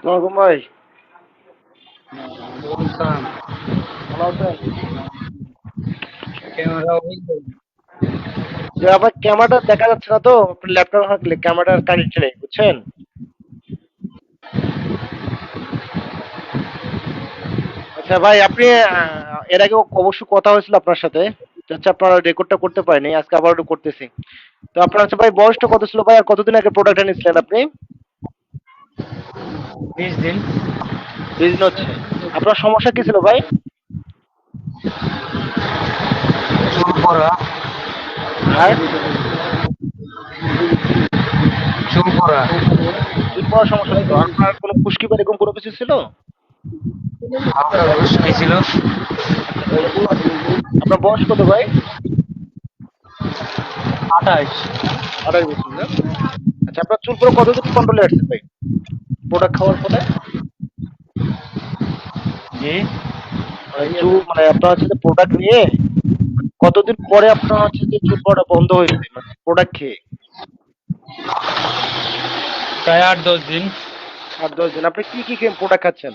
আসসালামু ভাই ভালো আছেন ক্যামেরা যে আপনার ক্যামেরাটা দেখা যাচ্ছে না তো আপনার ল্যাপটপ থাকলে ক্যামেরার কানেক্ট নেই বুঝছেন? আচ্ছা ভাই আপনি এর আগে অবশ্য কথা হয়েছিল আপনার সাথে আচ্ছা আপনার রেকর্ডটা করতে পারেনি আজকে আবার করতেছি। তো আপনার হচ্ছে ভাই বয়সটা কত ছিল ভাই আর কতদিন আগে প্রোডাক্টটা নিয়েছিলেন আপনি? বিশ দিন। বিজনেস হচ্ছে। আপনার সমস্যা কি ছিল ভাই? চুল পড়া। আর? চুল পড়া। চুল পড়ার সমস্যা ছিল আপনার কোনো খুশকি বা এরকম কোনো কিছু ছিল? হালকা খুশকি ছিল? আপনার বয়স কত ভাই? আঠাশ। আড়াই বছর আচ্ছা আপনার চুল পুরো কতদিন কন্ট্রোলে আসছে ভাই? প্রোডাক্ট খাওয়ার পরে? জি। চুল মানে আপনার হচ্ছে প্রোডাক্ট নিয়ে কতদিন পরে আপনার হচ্ছে যে চুল পড়া বন্ধ হয়েছে? মানে প্রোডাক্ট খেয়ে? প্রায় আট দশ দিন। আট দশ দিন। আপনি কি কি খেয়ে প্রোডাক্ট খাচ্ছেন?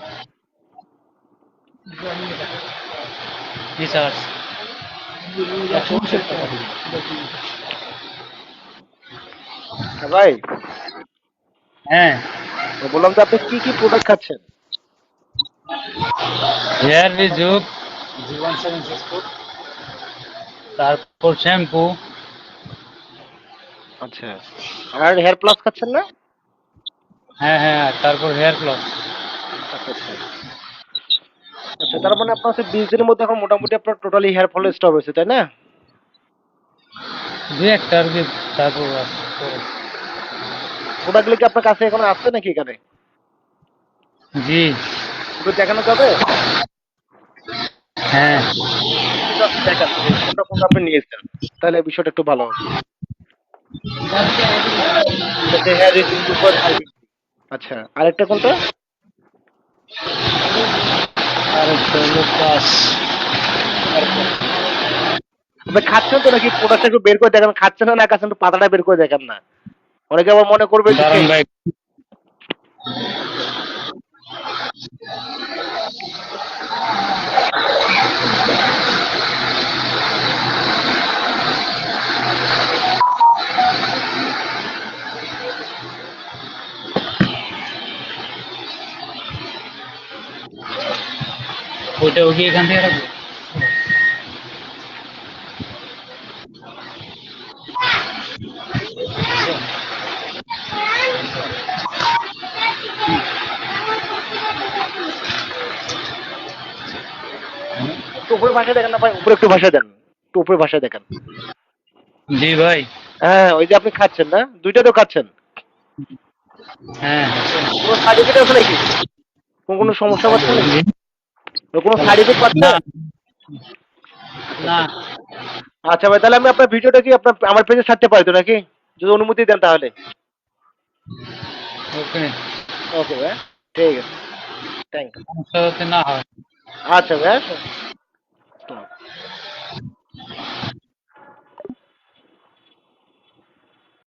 রিসার্চ হ্যাঁ ভাই? হ্যাঁ। বললাম যে আপনি কি কি প্রোডাক্ট খাচ্ছেন? হেয়ার রিজুক তারপর শ্যাম্পু আচ্ছা। আর হেয়ার প্লাস খাচ্ছেন না? হ্যাঁ হ্যাঁ তারপর হেয়ার প্লাস আচ্ছা তার মানে আপনার বিশ দিনের মধ্যে এখন মোটামুটি আপনার টোটালি হেয়ার ফল স্টপ হয়েছে তাই না? দু একটা আর কি তারপর। প্রোডাক্টগুলো কি আপনার কাছে এখন আসছে নাকি এখানে? জি। দেখানো যাবে? হ্যাঁ। দেখান কোনটা কোনটা আপনি নিয়েছেন তাহলে বিষয়টা একটু ভালো হবে। আচ্ছা আরেকটা কোনটা? আর একটা হলো আপনি খাচ্ছেন তো নাকি? প্রোডাক্টটা একটু বের করে দেখান। খাচ্ছেন না না খাচ্ছেন একটু পাতাটা বের করে দেখেন না। অনেকে আবার মনে করবে যে দারুণ ভাই। ওইটাও কি এখান থেকে রাখব? একটু উপরে ভাষায় দেখেন না ভাই উপরে একটু ভাষায় দেন একটু উপরে ভাষায় দেখেন। জি ভাই। হ্যাঁ ওই যে আপনি খাচ্ছেন না? দুইটা তো খাচ্ছেন। হ্যাঁ কোনো সাইড এফেক্ট আছে নাকি? কোন কোনো সমস্যা পাচ্ছেন নাকি? কোনো সাইড এফেক্ট না। না। আচ্ছা ভাই তাহলে আমি আপনার ভিডিওটা কি আপনার আমার পেজে ছাড়তে পারি তো নাকি? যদি অনুমতি দেন তাহলে। ওকে। ওকে ভাই ঠিক আছে। থ্যাংক ইউ না হয়। আচ্ছা ভাই